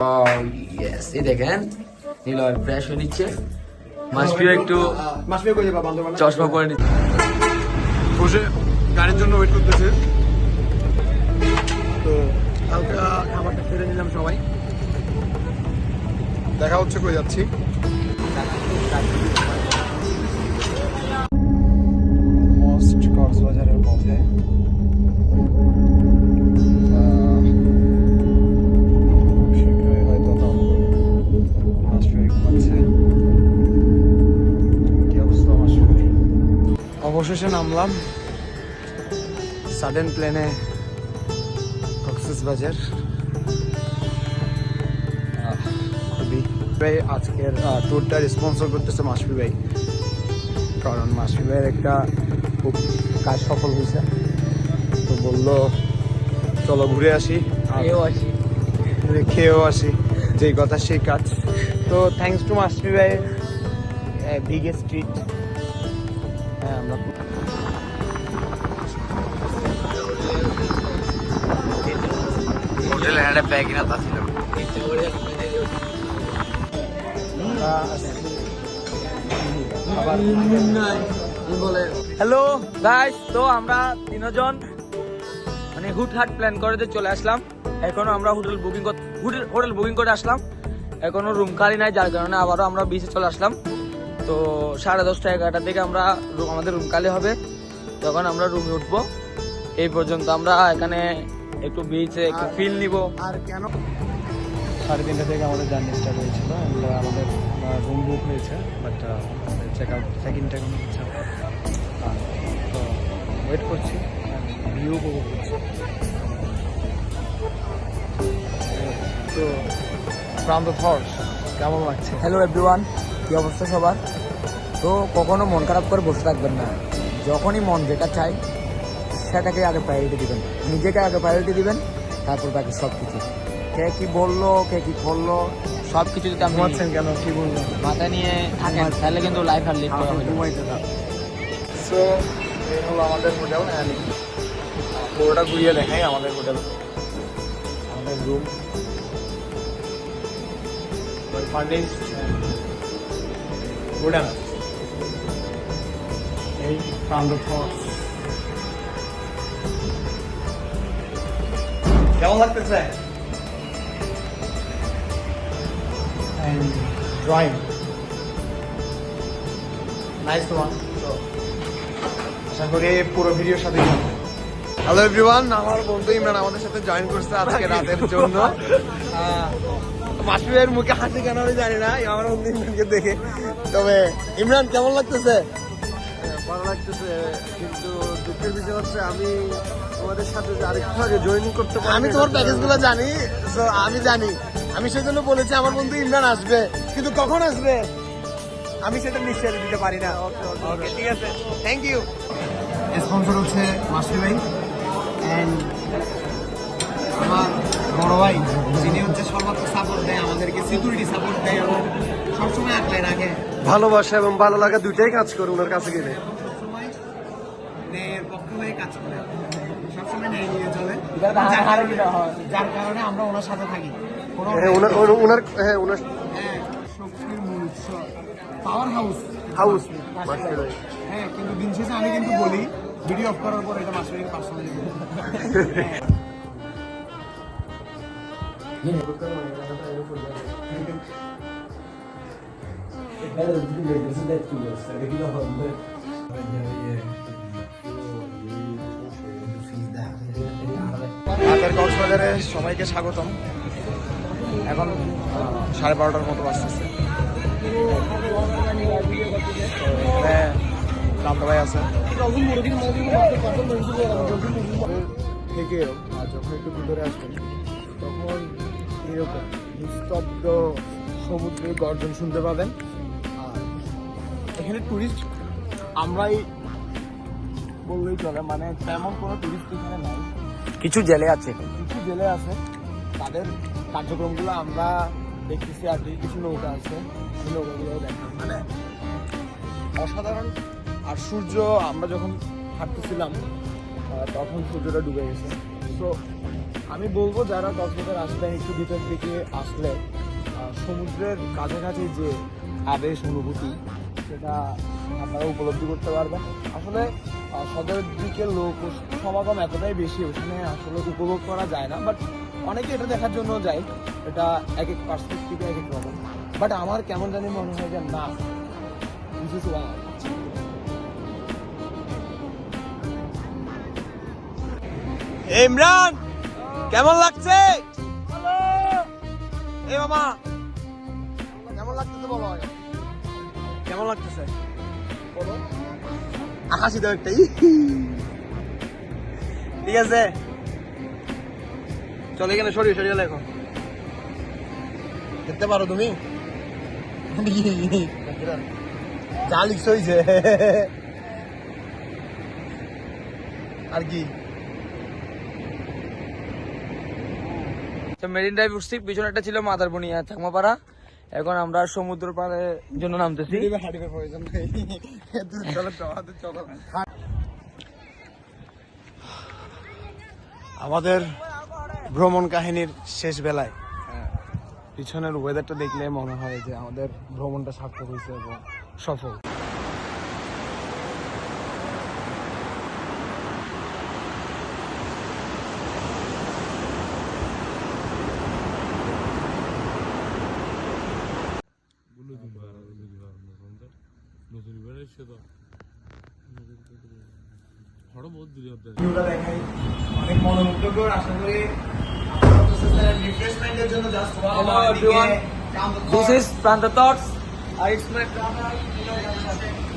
Yes এই দেখেন Niloy fresh হয়ে নিচ্ছে। মাসপিও একটু মাসবে কই যাবা বান্দরবান? চশমা পরে নিচ্ছে। বসে গাড়ির জন্য ওয়েট করতেছে। তো হালকা খাবারটা ফেলে নিলাম সবাই। দেখা হচ্ছে কই যাচ্ছি। মোস্ট কক্সবাজারের পথে অবশেষে নামলাম সাডেন প্লেনে কক্সবাজার। খুবই। ভাই আজকের ট্যুরটা স্পন্সর করতেছে মাসফি ভাই। কারণ মাসফি ভাইয়ের একটা খুব কাজ সফল হয়েছে। তো বলল চলো ঘুরে আসি। এও আছি খেয়েও আসি। যেই কথা সেই কাজ। তো থ্যাংকস টু মাসফি ভাই বিগেস্ট স্ট্রিট হ্যাঁ হ্যালো গাইস তো আমরা তিনজন মানে হুটহাট প্ল্যান করে দিয়ে চলে আসলাম। এখনও আমরা হোটেল বুকিং হোটেল বুকিং করে আসলাম। এখনও রুম খালি নাই, যার কারণে আবারও আমরা বিচে চলে আসলাম। তো সাড়ে দশটা এগারোটার দিকে আমরা আমাদের রুম খালি হবে। তখন আমরা রুমে উঠবো। এই পর্যন্ত আমরা এখানে একটু বিচে একটু ফিল নিব। আর কেন? সাড়ে তিনটা থেকে আমাদের জার্নি স্টার্ট হয়েছিল uh, আমাদের রুম বুক হয়েছে বাট চেক আউট চেক ইনটা কোনো হচ্ছে তো ওয়েট করছি ভিউ উপভোগ করছি তো প্রান্ত থটস কেমন লাগছে? হ্যালো এভরিওয়ান কি অবস্থা সবার? তো কখনো মন খারাপ করে বসে থাকবেন না। যখনই মন যেটা চাই সেটাকে আগে প্রায়োরিটি দিবেন। নিজেকে আগে প্রায়োরিটি দিবেন তারপর বাকি সব কিছু কে কি বলল কে কি করল সব কিছু যদি আপনি ঘুমাচ্ছেন কেন? কি বলব? মাথা নিয়ে থাকেন তাহলে কিন্তু লাইফ আর লিড করা। ঘুমাইতে থাক। সো এই হলো আমাদের হোটেল অ্যান্ড পুরোটা ঘুরিয়ে দেখাই আমাদের হোটেল আমাদের রুম ফার্নিশড উডেন এই প্রান্ত কেমন লাগতেছে and drawing. Nice one. So, আশা করি পুরো ভিডিওর সাথে হ্যালো এভরিওয়ান আমার বন্ধু ইমরান আমাদের সাথে জয়েন করছে আজকে রাতের জন্য। মাসুর মুখে হাসি কেন আমি জানি না আমার বন্ধু ইমরানকে দেখে। তবে ইমরান কেমন লাগতেছে? ভালো লাগতেছে কিন্তু দুঃখের বিষয় হচ্ছে আমি তোমাদের সাথে আরেকটু আগে জয়েনিং করতে পারি আমি তোমার প্যাকেজগুলো জানি so আমি জানি। আমি সেজন্য বলেছি আমার বন্ধু ইমরান আসবে কিন্তু কখন আসবে? আমি সেটা নিশ্চয় দিতে পারি না। ওকে ঠিক আছে। থ্যাংক ইউ স্পন্সর হচ্ছে মাসুদ ভাই অ্যান্ড সিকিউরিটি সাপোর্ট দেয় এবং সবসময় আঁকলে রাখে। ভালোবাসা এবং ভালো লাগা দুইটাই কাজ করে ওনার কাছে গেলে। সবসময় ন্যায়ের পক্ষ হয়ে কাজ করে। সবসময় ন্যায় নিয়ে চলে। যার কারণে আমরা ওনার সাথে থাকি। হ্যাঁ ওনার ওনার- ওনার হ্যাঁ ওনার হ্যাঁ, শক্তির মূল উৎস। পাওয়ার হাউস হাউস হ্যাঁ কিন্তু দিন শেষে আমি কিন্তু বলি ভিডিও অফ করার পর এটা পার্সোনালি রাতের কক্সবাজারে সবাইকে স্বাগতম। এখন সাড়ে বারোটার মতো রামদা ভাই আছে। থেকে যখন একটু ভিতরে আসবেন, তখন এরকম নিস্তব্ধ সমুদ্রের গর্জন শুনতে পাবেন। এখানে টুরিস্ট আমরাই বললেই চলে মানে তেমন কোনো টুরিস্ট এখানে নাই। কিছু জেলে আছে। কিছু জেলে আছে। তাদের কার্যক্রমগুলো আমরা দেখতেছি আর কি কিছু নৌকা আছে সেই নৌকাগুলো দেখা মানে অসাধারণ। আর সূর্য আমরা যখন হাঁটতেছিলাম তখন সূর্যটা ডুবে গেছে। তো আমি বলব যারা কক্সবাজার আসবেন একটু ভিতর দিকে আসলে সমুদ্রের কাছাকাছি যে আবেশ অনুভূতি সেটা আপনারা উপলব্ধি করতে পারবেন। আসলে সদরের দিকে লোক সমাগম এতটাই বেশি ওখানে আসলে উপভোগ করা যায় না বাট অনেকে এটা দেখার জন্য যায়। এটা এক এক পার্সপেক্টিভে এক এক রকম। বাট আমার কেমন জানি মনে হয় যে না দিস ইজ ওয়ান ইমরান কেমন লাগছে? এ মামা। কেমন লাগতেছে বলো? আগে। লাগতেছে? বলো হাসি দাও একটা ঠিক আছে। চলে এখানে সরিয়ে সরিয়ে লেখো। দেখতে পারো তুমি? যা লিখছ হইছে আর কি? তো মেরিন ড্রাইভ উঠছি পিছনে একটা ছিল মাদার মাদারবনিয়া চাকমাপাড়া। এখন আমরা সমুদ্র পাড়ের জন্য নামতেছি। আমাদের ভ্রমণ কাহিনীর শেষ বেলায় পিছনের ওয়েদারটা দেখলে মনে হয় যে আমাদের ভ্রমণটা সার্থক হয়েছে এবং সফল। ভিউটা দেখাই অনেক মনোমুগ্ধকর আশা করি রিফ্রেশমেন্টের জন্য just. This is Pranta Thoughts. Uh, it's my brother.